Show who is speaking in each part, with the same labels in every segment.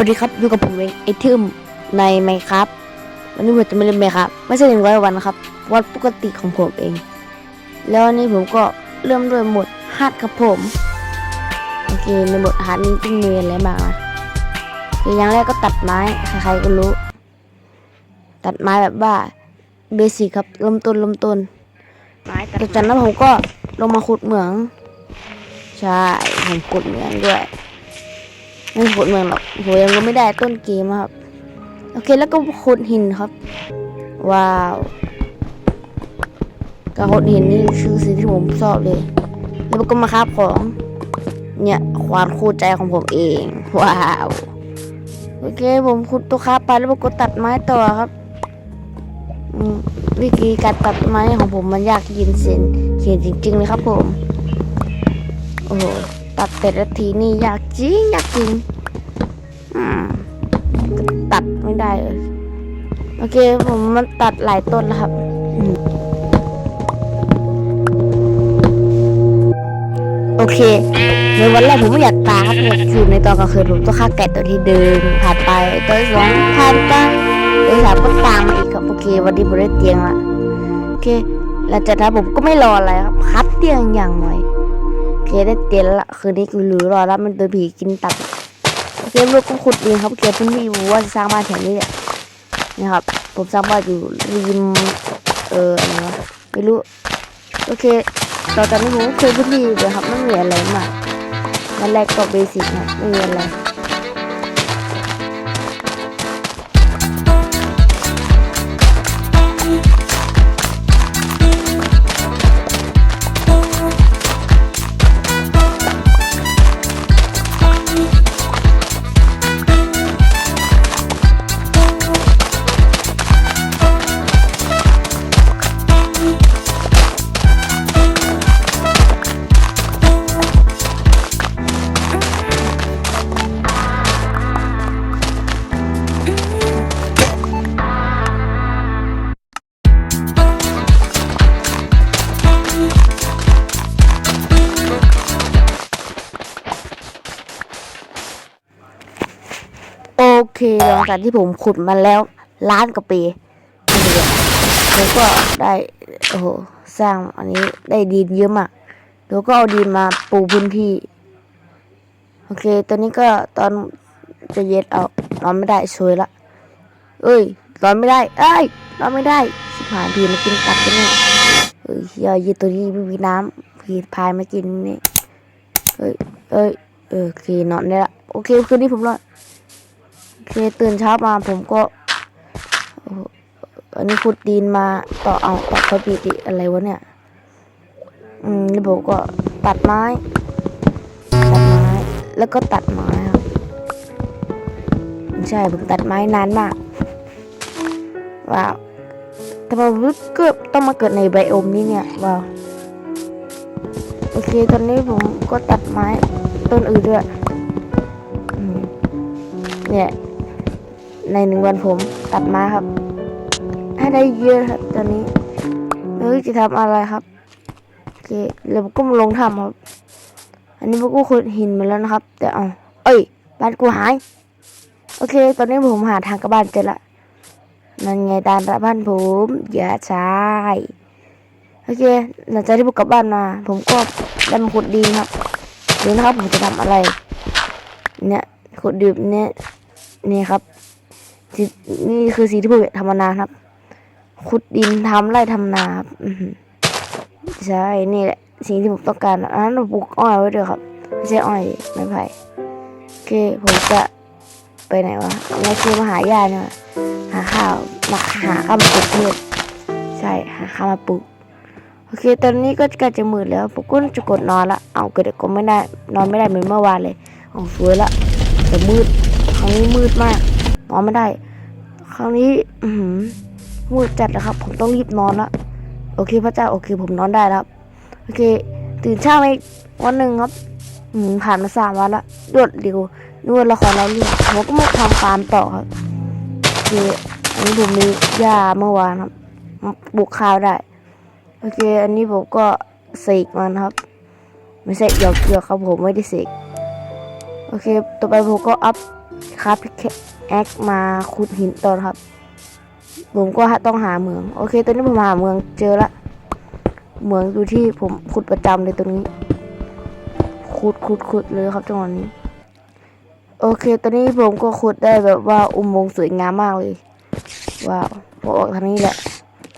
Speaker 1: วัสดีครับอยู่กับผมเองไอทึมในไมครับวันนี้ผมจะไม่เล่นไมครับไม่ใช่หนึ่งร้อยวันนะครับวันปกติของผมเอง แล้ววันนี้ผมก็เริ่มด้วยหมดฮาร์ดครับผมโอเคในหมดฮาร์ดนี้ต้องมีอะไรบ้างนะอย่างแรกก็ตัดไม้ใครๆก็รู้ ตัดไม้แบบว่าเบสิกครับเริ่มต้นเริ่มต้น
Speaker 2: ไม้ตัด
Speaker 1: จากนั้นผมก็ลงมาขุดเหมืองใช่ผมขุดเหมืองด้วย ไม่ขุดเมืองหรอกผมยังก็ไม่ได้ต้นเกมครับ โอเคแล้วก็ขุดหินครับ ว้าวการขุดหินนี่คือสิ่งที่ผมชอบเลย แล้วก็มาคราบของ เนี่ยความคู่ใจของผมเอง ว้าว โอเคผมขุดตัวคราบไปแล้วผมก็ตัดไม้ต่อครับวิธีการตัดไม้ของผมมันยากย็นเสียนเขียนจริงๆเลยครับผม โอ้โห ตัดแต่ละทีนี่ยากจริงยากจริง อืมตัดไม่ได้เลยโอเค ผมมันตัดหลายต้นแล้วครับโอเค ในวันแรกผมไม่อยากตายครับผมคือในตอนกลางคืนผมต้องฆ่าแกะตัวที่เดินผ่านไปตัวสองผ่านไปตัวสามก็ตามมาอีกครับโอเค วันนี้ผมได้เตียงละโอเคหลังจากนั้นผมก็ไม่รออะไรครับคัดเตียงอย่างหน่อยโอเคได้เตียงละคืนนี้กูหรือรอแล้วมันโดนผีกินตับ โอเคลูกก็ขุดดินครับโอเพื้นที่ผมว่าจะสร้างบ้านแถวนี้แหละนะครับ ผมสร้างบ้านอยู่ริมเอออะไรวะไม่รู้โอเคต่อจากนี้ผมก็เคยพื้นที่เลยครับไม่มีอะไรมากมันแรกก็เบสิกนะไม่มีอะไร เคหลังจากที่ผมขุดมาแล้วล้านกว่าปีผมก็ได้โอ้โหสร้างอันนี้ได้ดินเยอะมากแล้วก็เอาดินมาปูพื้นที่ โอเค ตอนนี้ก็ตอนจะเย็ดเอานอนไม่ได้ช่วยละเอ้ยนอนไม่ได้ เอ้ยนอนไม่ได้สิผ่านพีมากินตับกันนี่เอ้ยเหี้ยยีตัวนี้ไม่มีน้ำพีพายมากินนี่เอ้ยเอ้ยเออโอเคนอนได้ละโอเคคืนนี้ผมรอด เคตื่นเช้ามาผมก็ อันนี้ขุดดินมาต่อเอาต่อพอปีติอะไรวะเนี่ย อืมแล้วผมก็ตัดไม้ ตัดไม้ แล้วก็ตัดไม้ครับไม่ใช่ผมตัดไม้นานมาก ว้าวแต่พอผมเกิดต้องมาเกิดในไบโอมนี้เนี่ยว้าวโอเคตอนนี้ผมก็ตัดไม้ต้นอื่นด้วยเนี่ย ในหนึ่งวันผมตัดม้ครับ ให้ได้เยอะครับตอนนี้เฮ้ยจะทำอะไรครับโอเคแล้วผมก็มาลงทำครับ อันนี้ผมก็ขุดหินมาแล้วนะครับ แต่เอาเอ้ยบ้านกูหาย โอเค ตอนนี้ผมหาทางกลับบ้านเจอละนั่นไงตามบ้านผมอย่าใช่โอเคหลังจากที่ผมกลับบ้านมา ผมก็ได้มาขุดดินครับดูนะครับผมจะทำอะไร เนี่ยขุดดินเนี่ยนี่ครับ นี่คือสิ่งที่ผมทำนาครับ ขุดดินทำไร่ทำนาครับใช่นี่แหละสิ่งที่ผมต้องการอันนั้นปลูกอ้อยไว้ด้วยครับไม่ใช่อ้อยไม้ไผ่โอเคผมจะไปไหนวะไม่คือมาหายาเนี่ยหาข้าวมาหาข้าวมาปลูกพืชใช่หาข้าวมาปลูกโอเค ตอนนี้ก็ใกล้จะมืดแล้วผมก็จะกดนอนละเอาเกิดก็ไม่ได้นอนไม่ได้เหมือนเมื่อวานเลยเอาสวยละแต่มืดครั้งนี้มืดมาก นอนไม่ได้ ครั้งนี้ อือหือมืดจัดแล้วครับ ผมต้องรีบนอนละโอเคพระเจ้าโอเค ผมนอนได้แล้วครับโอเค ตื่นเช้ามาอีกวันหนึ่งครับผ่านมาสามวันละรวดเร็วนวดละครเราเรื่องผมก็มาทำฟาร์มต่อครับคืออันนี้ผมมีหญ้าเมื่อวานครับมาปลูกข้าวได้ โอเค อันนี้ผมก็เสกมันครับ ไม่ใช่หยอกเกี่ยวครับผมไม่ได้เสกโอเค ต่อไปผมก็อัพ ครับแอคมาขุดหินต่อครับ ผมก็ต้องหาเหมือง โอเค ตอนนี้ผมหาเหมืองเจอละเหมืองอยู่ที่ผมขุดประจำเลยตรงนี้ ขุดขุดขุดเลยครับจังหวะนี้ โอเค ตอนนี้ผมก็ขุดได้แบบว่าอุโมงค์สวยงามมากเลย ว้าวผมออกทางนี้แหละ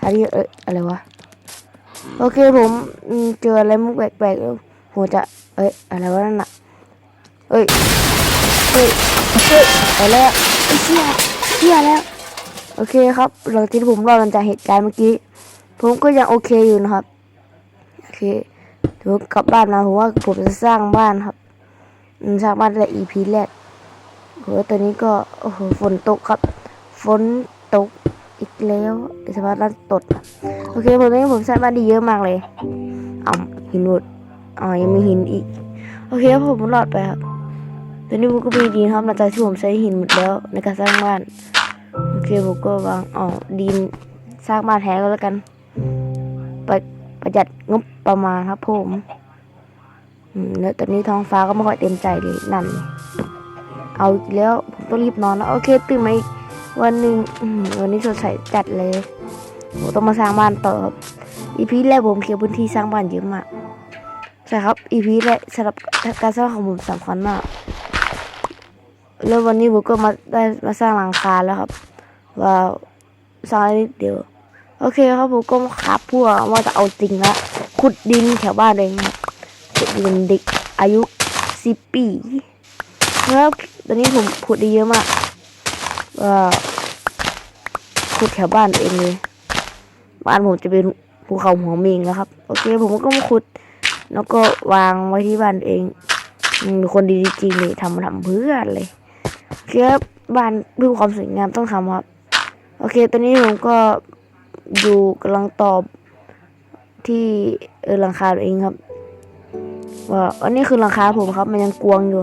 Speaker 1: ทางนี้เอ้ยอะไรวะ โอเคผมเจออะไรมุกแปลกๆผมจะ เอ้ย อะไรวะนั่นน่ะเอ้ยเฮ้ยเฮ้ย ไปแล้วไอ้เชี่ยเชี่ยแล้ว โอเคครับหลังจากที่ผมรอดมันจากเหตุการณ์เมื่อกี้ ผมก็ยังโอเคอยู่นะครับ โอเคเดี๋ยวกลับบ้านมาผมว่าผมจะสร้างบ้านครับสร้างบ้านแต่ EP แรกโหตอนนี้ก็โอ้โหฝนตกครับ ฝนตกอีกแล้วเดี๋ยวสภาพร้านตด โอเคผมตอนนี้ผมสร้างบ้านดีเยอะมากเลยอ๋อหินหมดอ๋อยังมีหินอีก โอเคผมรอดไปครับ ตอนนี้ผมก็มีดินครับหลังจากที่ผมใช้หินหมดแล้วในการสร้างบ้านโอเคผมก็วางอ๋อดินสร้างบ้านแท้ก็แล้วกันประประหยัดงบประมาณครับผมแล้วตอนนี้ท้องฟ้าก็ไม่ค่อยเต็มใจเลยนั่น เอาอีกแล้วผมต้องรีบนอนแล้วโอเคตื่นมาอีกวันหนึ่งวันนี้สดใสจัดเลยผมต้องมาสร้างบ้านต่อครับอีพีแรกผมเคลียร์พื้นที่สร้างบ้านเยอะมากใช่ครับอีพีแรกสำหรับการสร้างของผมสำคัญมาก แล้ววันนี้ผมก็มาได้มาสร้างหลังคาแล้วครับ ว่าสร้างนิดเดียว โอเคครับผมก็ขับพวกว่าจะเอาจริงละขุดดินแถวบ้านเองครับขุดดินเด็กอายุสิบปีแล้วตอนนี้ผมขุดได้เยอะมากว่าขุดแถวบ้านเองเลยบ้านผมจะเป็นภูเขาหัวเมงแล้วครับ โอเค ผมก็มาขุด แล้วก็วางไว้ที่บ้านเองอืมคนดีจริงเลยทำมาทำเพื่ออะไรโอเคครับบ้านเพื่อความสวยงามต้องทำครับ โอเค ตอนนี้ผมก็อยู่กำลังตอบที่เออหลังคาตัวเองครับ ว่าอันนี้คือหลังคาผมครับ มันยังกวงอยู่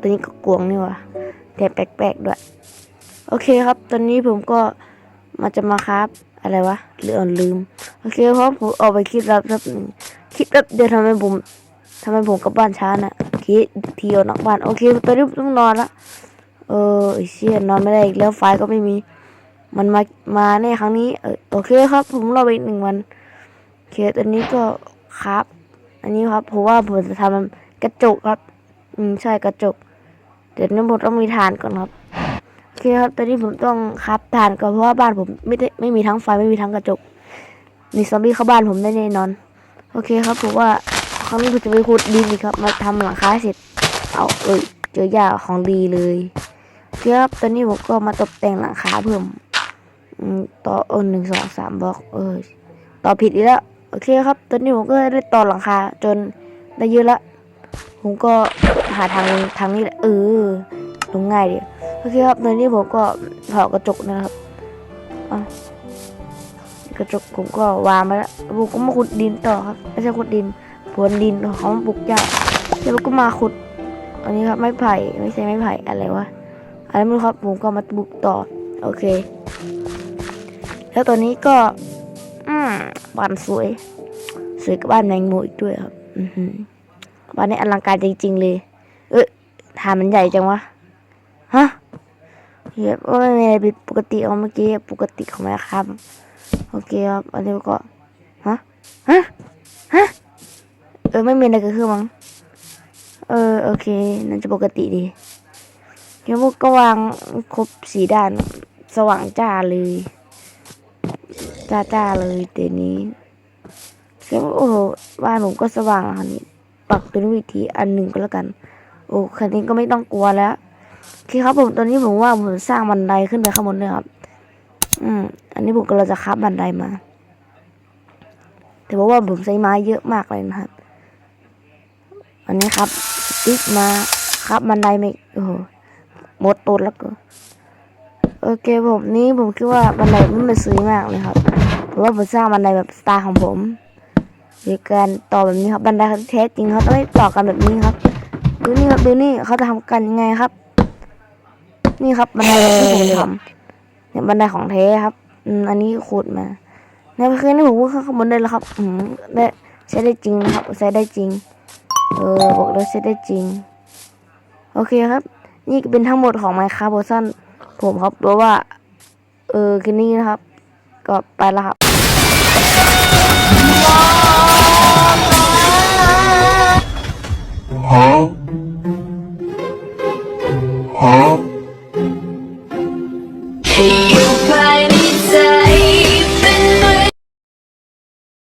Speaker 1: ตัวนี้ก็กวงนี่ว่ะแต่แปลกๆด้วย โอเคครับ ตอนนี้ผมก็มาจะมาครับ อะไรวะเรื่องลืม โอเคเพราะผมออกไปคิดรับแป๊บคิดแป๊บเดียวทำไมผมทำไมผมกลับบ้านช้าน่ะคิดเที่ยวนอกบ้าน โอเคตอนนี้ต้องนอนละ เออไอ้เชี่ยนอนไม่ได้อีกแล้วไฟก็ไม่มี มันมามาในครั้งนี้เออโอเคครับ ผมรอไปหนึ่งวันเคตอนนี้ก็ครับ อันนี้ครับเพราะว่าผมจะทำกระจกครับ อืมใช่กระจกเดี๋ยวนี้ผมต้องมีฐานก่อนครับโอเคครับตอนนี้ผมต้องครับฐานก่อนเพราะว่าบ้านผมไม่ได้ไม่มีทั้งไฟไม่มีทั้งกระจกมีซอมบี้เข้าบ้านผมได้แน่นอน โอเคครับผมว่าครั้งนี้ผมจะไปขุดดินอีกครับ มาทำหลังคาเสร็จ เอาเอ้ยเจอหญ้าของดีเลย คครับตอนนี้ผมก็มาตกแต่งหลังคาเพิ่มต่อเออหนึ่งสองสามบล็อกเออต่อผิดอีกแล้วโอเคครับ ตอนนี้ผมก็ได้ต่อหลังคาจนได้เยอะละผมก็หาทางทางนี้แหละเออลงง่ายดีโอเคครับตอนนี้ผมก็ถอดกระจกนะครับอะกระจกผมก็วางไปแล้วผมก็มาขุดดินต่อครับไม่ใช่ขุดดินพรวนดินเขามาปลูกหญ้าแล้วก็มาขุด อันนี้ครับไม้ไผ่ไม่ใช่ไม้ไผ่อะไรวะ อะไรไม่รู้ครับผมก็มาปลูกต่อ โอเค แล้วตอนนี้ก็อืมบ้านสวย สวยกับบ้านแมงมุมอีกด้วยครับออืบ้านนี้อลังการจริง ๆ เลย เอ้ยฐานมันใหญ่จังวะฮะเฮ้ยว่าไม่มีอะไรผิดปกติเอาเมื่อกี้ปกติของแม่ครับ โอเคครับอันนี้ก็ฮะฮะฮะเออไม่มีอะไรเกิดขึ้นมั้งเออโอเคน่าจะปกติดี เดี๋ยวพวกก็วางครบสีด้านสว่างจ้าเลยจ้าจ้าเลยเดี๋ยวนี้เสียงโอ้โหบ้านผมก็สว่างแล้วคันนี้ปรับเป็นวิธีอันหนึ่งก็แล้วกัน โอ้คันนี้ก็ไม่ต้องกลัวแล้วโอเคครับผมตอนนี้ผมว่าผมสร้างบันไดขึ้นไปข้างบนเลยครับอืมอันนี้ผมก็เราจะคับบันไดมา แต่ว่าว่าผมใช้ไม้เยอะมากเลยนะครับ อันนี้ครับติ๊กมาครับบันไดไม่โอ้ มดต้นแล้วก็โอเคผมนี่ผมคิดว่าบันไดมันเป็นสวยมากเลยครับเพราะว่าผมสร้างบันไดแบบสไตล์ของผมโดยการต่อแบบนี้ครับบันไดแท้จริงเขาต้องต่อกันแบบนี้ครับดูนี่ครับดูนี่เขาจะทำกันยังไงครับ นี่ครับบันไดที่ผมทำเนี่ยบันไดของแท้ครับอืมอันนี้ขุดมาในเมื่อคืนนี้ผมก็ขึ้นข้างบนได้แล้วครับอืมได้ใช้ได้จริงนะครับใช้ได้จริง เออบอกเลยใช้ได้จริง โอเคครับ นี่เป็นทั้งหมดของไมค์คาร์บอสันผมครับเพรว่า เออคืนนี้นะครับ ก็ไปแล้วครับ
Speaker 2: ฮะฮะ